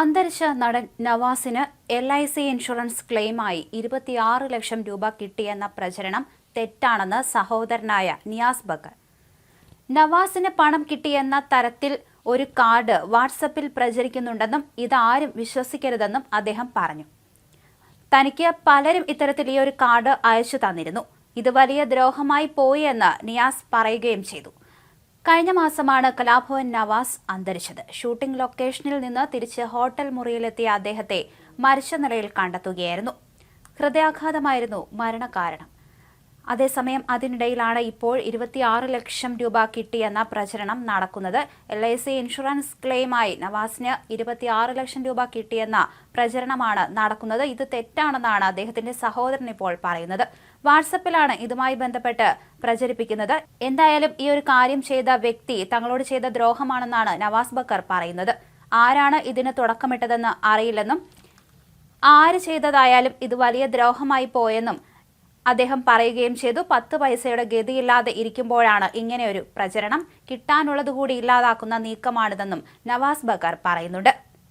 അന്തരിച്ച നടൻ നവാസിന് എൽ ഐ സി ഇൻഷുറൻസ് ക്ലെയിമായി ഇരുപത്തിയാറ് ലക്ഷം രൂപ കിട്ടിയെന്ന പ്രചരണം തെറ്റാണെന്ന് സഹോദരനായ നിയാസ് ബക്കർ. നവാസിന് പണം കിട്ടിയെന്ന തരത്തിൽ ഒരു കാർഡ് വാട്സപ്പിൽ പ്രചരിക്കുന്നുണ്ടെന്നും ഇതാരും വിശ്വസിക്കരുതെന്നും അദ്ദേഹം പറഞ്ഞു. തനിക്ക് പലരും ഇത്തരത്തിൽ ഈ ഒരു കാർഡ് അയച്ചു തന്നിരുന്നു. ഇത് വലിയ ദ്രോഹമായി പോയി എന്ന് നിയാസ് പറയുകയും ചെയ്തു. കഴിഞ്ഞ മാസമാണ് കലാഭവൻ നവാസ് അന്തരിച്ചത്. ഷൂട്ടിംഗ് ലൊക്കേഷനിൽ നിന്ന് തിരിച്ച് ഹോട്ടൽ മുറിയിലെത്തിയ അദ്ദേഹത്തെ മരിച്ച നിലയിൽ കണ്ടെത്തുകയായിരുന്നു. ഹൃദയാഘാതമായിരുന്നു മരണകാരണം. അതേസമയം അതിനിടയിലാണ് ഇപ്പോൾ ഇരുപത്തിയാറ് ലക്ഷം രൂപ കിട്ടിയെന്ന പ്രചരണം നടക്കുന്നത്. എൽ ഐ സി ഇൻഷുറൻസ് ക്ലെയിമായി നവാസിന് ഇരുപത്തിയാറ് ലക്ഷം രൂപ കിട്ടിയെന്ന പ്രചരണമാണ് നടക്കുന്നത്. ഇത് തെറ്റാണെന്നാണ് അദ്ദേഹത്തിന്റെ സഹോദരൻ ഇപ്പോൾ പറയുന്നത്. വാട്സപ്പിലാണ് ഇതുമായി ബന്ധപ്പെട്ട് പ്രചരിപ്പിക്കുന്നത്. എന്തായാലും ഈ ഒരു കാര്യം ചെയ്ത വ്യക്തി തങ്ങളോട് ചെയ്ത ദ്രോഹമാണെന്നാണ് നവാസ് ബക്കർ പറയുന്നത്. ആരാണ് ഇതിന് തുടക്കമിട്ടതെന്ന് അറിയില്ലെന്നും ആര് ചെയ്തതായാലും ഇത് വലിയ ദ്രോഹമായി പോയെന്നും അദ്ദേഹം പറയുകയും ചെയ്തു. പത്ത് പൈസയുടെ ഗതിയില്ലാതെ ഇരിക്കുമ്പോഴാണ് ഇങ്ങനെയൊരു പ്രചരണം. കിട്ടാനുള്ളതുകൂടി ഇല്ലാതാക്കുന്ന നീക്കമാണിതെന്നും നവാസ് ബക്കർ പറയുന്നുണ്ട്.